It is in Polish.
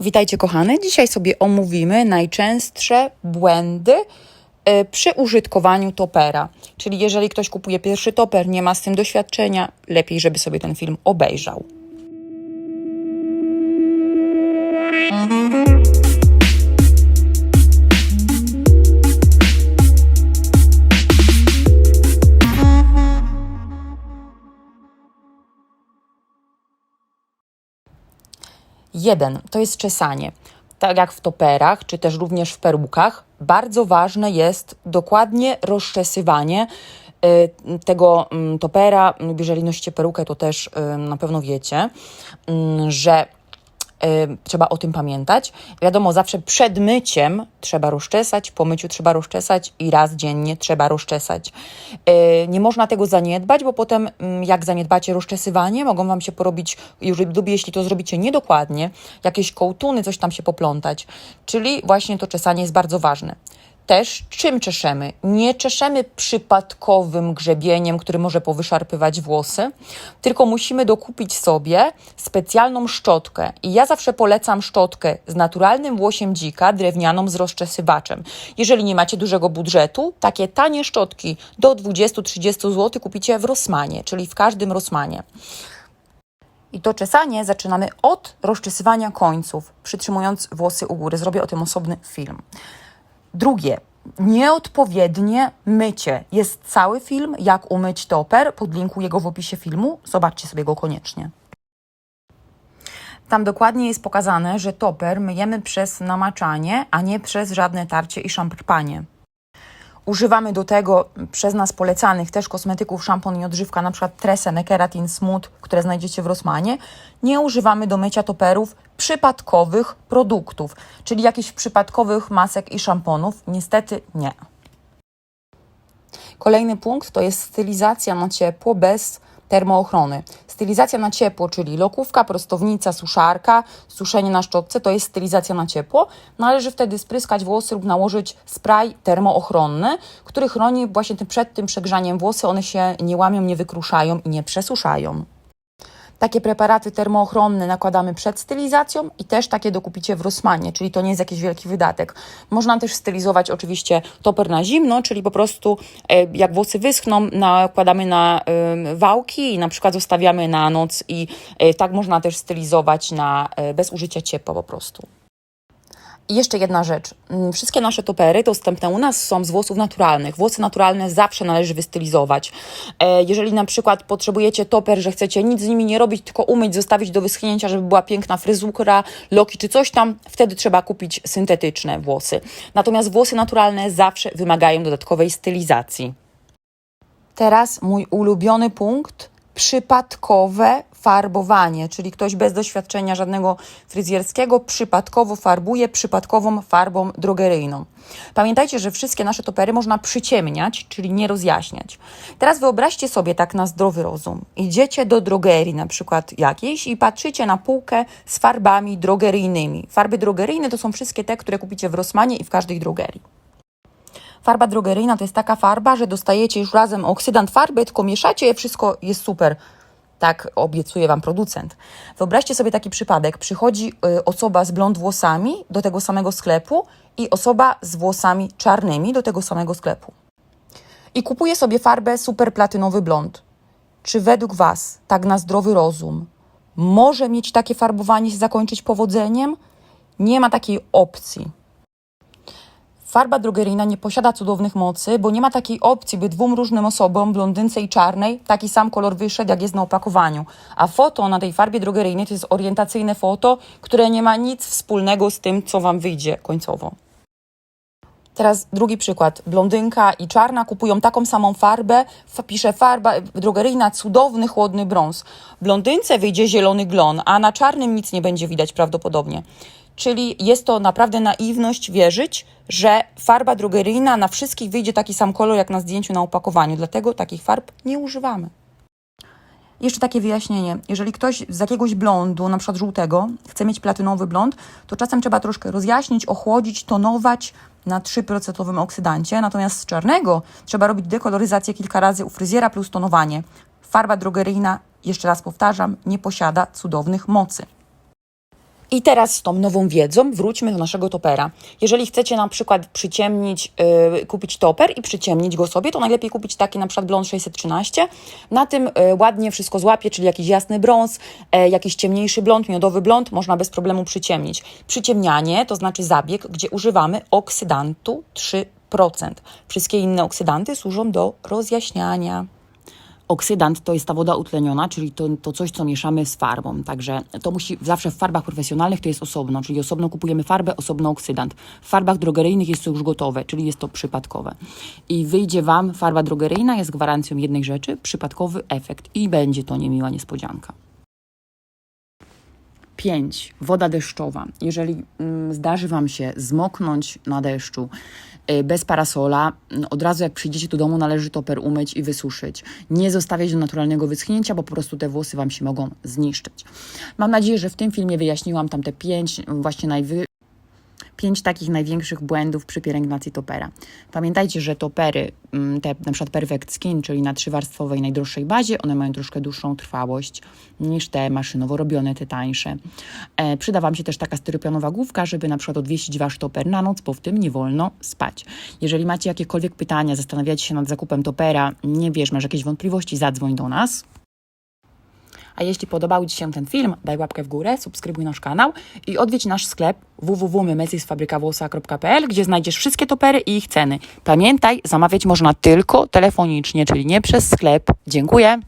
Witajcie kochane. Dzisiaj sobie omówimy najczęstsze błędy e, przy użytkowaniu topera. Czyli jeżeli ktoś kupuje pierwszy toper, nie ma z tym doświadczenia, lepiej, żeby sobie ten film obejrzał. Jeden to jest czesanie. Tak jak w toperach, czy też również w perukach, bardzo ważne jest dokładnie rozczesywanie y, tego mm, topera. Jeżeli nosicie perukę, to też y, na pewno wiecie, mm, że trzeba o tym pamiętać. Wiadomo, zawsze przed myciem trzeba rozczesać, po myciu trzeba rozczesać i raz dziennie trzeba rozczesać. Y, nie można tego zaniedbać, bo potem mm, jak zaniedbacie rozczesywanie, mogą Wam się porobić, już jeśli to zrobicie niedokładnie, jakieś kołtuny, coś tam się poplątać. Czyli właśnie to czesanie jest bardzo ważne też czym czeszemy? Nie czeszemy przypadkowym grzebieniem, który może powyszarpywać włosy, tylko musimy dokupić sobie specjalną szczotkę. I ja zawsze polecam szczotkę z naturalnym włosiem dzika, drewnianą z rozczesywaczem. Jeżeli nie macie dużego budżetu, takie tanie szczotki do 20-30 zł kupicie w Rossmanie, czyli w każdym Rossmanie. I to czesanie zaczynamy od rozczesywania końców, przytrzymując włosy u góry. Zrobię o tym osobny film. Drugie, nieodpowiednie mycie. Jest cały film, jak umyć toper. Podlinkuję go w opisie filmu. Zobaczcie sobie go koniecznie. Tam dokładnie jest pokazane, że toper myjemy przez namaczanie, a nie przez żadne tarcie i szampowanie. Używamy do tego przez nas polecanych też kosmetyków, szampon i odżywka, przykład Tresemme, Keratin, Smooth, które znajdziecie w Rossmanie. Nie używamy do mycia toperów przypadkowych produktów, czyli jakichś przypadkowych masek i szamponów. Niestety nie. Kolejny punkt to jest stylizacja na ciepło bez termoochrony. Stylizacja na ciepło, czyli lokówka, prostownica, suszarka, suszenie na szczotce, to jest stylizacja na ciepło. Należy wtedy spryskać włosy lub nałożyć spray termoochronny, który chroni właśnie przed tym przegrzaniem włosy. One się nie łamią, nie wykruszają i nie przesuszają. Takie preparaty termoochronne nakładamy przed stylizacją i też takie dokupicie w Rossmanie, czyli to nie jest jakiś wielki wydatek. Można też stylizować oczywiście toper na zimno, czyli po prostu e, jak włosy wyschną, nakładamy na e, wałki i na przykład zostawiamy na noc i e, tak można też stylizować na, bez użycia ciepła po prostu. Jeszcze jedna rzecz. Mm, Wszystkie nasze topery dostępne u nas są z włosów naturalnych. Włosy naturalne zawsze należy wystylizować. E, Jeżeli na przykład potrzebujecie toper, że chcecie nic z nimi nie robić, tylko umyć, zostawić do wyschnięcia, żeby była piękna fryzura, loki czy coś tam, wtedy trzeba kupić syntetyczne włosy. Natomiast włosy naturalne zawsze wymagają dodatkowej stylizacji. Teraz mój ulubiony punkt przypadkowe farbowanie, czyli ktoś bez doświadczenia żadnego fryzjerskiego przypadkowo farbuje przypadkową farbą drogeryjną. Pamiętajcie, że wszystkie nasze topery można przyciemniać, czyli nie rozjaśniać. Teraz wyobraźcie sobie tak na zdrowy rozum. Idziecie do drogerii na przykład jakiejś i patrzycie na półkę z farbami drogeryjnymi. Farby drogeryjne to są wszystkie te, które kupicie w Rossmanie i w każdej drogerii. Farba drogeryjna to jest taka farba, że dostajecie już razem oksydant farby, tylko mieszacie je, wszystko jest super. Tak obiecuje Wam producent. Wyobraźcie sobie taki przypadek. Przychodzi y, osoba z blond włosami do tego samego sklepu i osoba z włosami czarnymi do tego samego sklepu. I kupuje sobie farbę super platynowy blond. Czy według Was, tak na zdrowy rozum, może mieć takie farbowanie zakończyć powodzeniem? Nie ma takiej opcji. Farba drogeryjna nie posiada cudownych mocy, bo nie ma takiej opcji, by dwóm różnym osobom, blondynce i czarnej, taki sam kolor wyszedł, jak jest na opakowaniu. A foto na tej farbie drogeryjnej to jest orientacyjne foto, które nie ma nic wspólnego z tym, co Wam wyjdzie końcowo. Teraz drugi przykład. Blondynka i czarna kupują taką samą farbę. F- pisze farba drogeryjna, cudowny, chłodny brąz. Blondynce wyjdzie zielony glon, a na czarnym nic nie będzie widać prawdopodobnie. Czyli jest to naprawdę naiwność wierzyć, że farba drogeryjna na wszystkich wyjdzie taki sam kolor jak na zdjęciu na opakowaniu. Dlatego takich farb nie używamy. Jeszcze takie wyjaśnienie. Jeżeli ktoś z jakiegoś blondu, na przykład żółtego, chce mieć platynowy blond, to czasem trzeba troszkę rozjaśnić, ochłodzić, tonować na 3% oksydancie. Natomiast z czarnego trzeba robić dekoloryzację kilka razy u fryzjera plus tonowanie. Farba drogeryjna, jeszcze raz powtarzam, nie posiada cudownych mocy. I teraz z tą nową wiedzą wróćmy do naszego topera. Jeżeli chcecie na przykład przyciemnić, yy, kupić toper i przyciemnić go sobie, to najlepiej kupić taki na przykład blond 613. Na tym yy, ładnie wszystko złapie, czyli jakiś jasny brąz, yy, jakiś ciemniejszy blond, miodowy blond, można bez problemu przyciemnić. Przyciemnianie to znaczy zabieg, gdzie używamy oksydantu 3%. Wszystkie inne oksydanty służą do rozjaśniania. Oksydant to jest ta woda utleniona, czyli to, to coś, co mieszamy z farbą. Także to musi zawsze w farbach profesjonalnych to jest osobno, czyli osobno kupujemy farbę, osobno oksydant. W farbach drogeryjnych jest to już gotowe, czyli jest to przypadkowe. I wyjdzie Wam farba drogeryjna, jest gwarancją jednej rzeczy, przypadkowy efekt i będzie to niemiła niespodzianka. 5. Woda deszczowa. Jeżeli mm, zdarzy Wam się zmoknąć na deszczu y, bez parasola, mm, od razu jak przyjdziecie do domu, należy toper umyć i wysuszyć. Nie zostawiać do naturalnego wyschnięcia, bo po prostu te włosy Wam się mogą zniszczyć. Mam nadzieję, że w tym filmie wyjaśniłam tam te 5 właśnie najwy pięć takich największych błędów przy pielęgnacji topera. Pamiętajcie, że topery, mm, te na przykład Perfect Skin, czyli na trzywarstwowej najdroższej bazie, one mają troszkę dłuższą trwałość niż te maszynowo robione, te tańsze. E, przyda Wam się też taka styropianowa główka, żeby na przykład odwiesić Wasz toper na noc, bo w tym nie wolno spać. Jeżeli macie jakiekolwiek pytania, zastanawiacie się nad zakupem topera, nie wiesz, masz jakieś wątpliwości, zadzwoń do nas. A jeśli podobał Ci się ten film, daj łapkę w górę, subskrybuj nasz kanał i odwiedź nasz sklep www.mymezisfabrykawłosa.pl, gdzie znajdziesz wszystkie topery i ich ceny. Pamiętaj, zamawiać można tylko telefonicznie, czyli nie przez sklep. Dziękuję.